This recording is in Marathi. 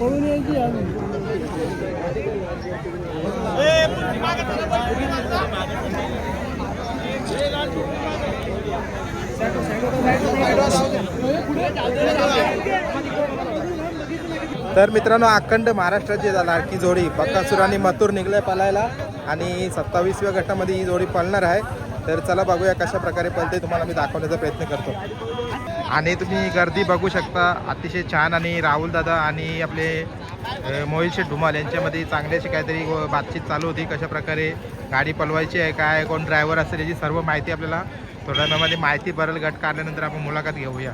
तर मित्रांनो अखंड महाराष्ट्राची लाडकी जोडी बक्कासूर आणि मथुर निघले पळायला आणि सत्तावीसव्या गटामध्ये ही जोडी पळणार आहे. तर चला बघूया कशा प्रकारे पळते तुम्हाला मी दाखवण्याचा प्रयत्न करतो. आणि तुम्ही गर्दी बघू शकता. अतिशय छान आणि राहुल दादा आणि आपले मोहित शेठ धुमाल यांच्यामध्ये चांगल्याशी काहीतरी बातचीत चालू होती. कशा प्रकारे गाडी पलवायची आहे काय कोण ड्रायव्हर असेल याची सर्व माहिती आपल्याला थोड्या वेळामध्ये माहिती भरेल गट काढल्यानंतर आपण मुलाखत घेऊया.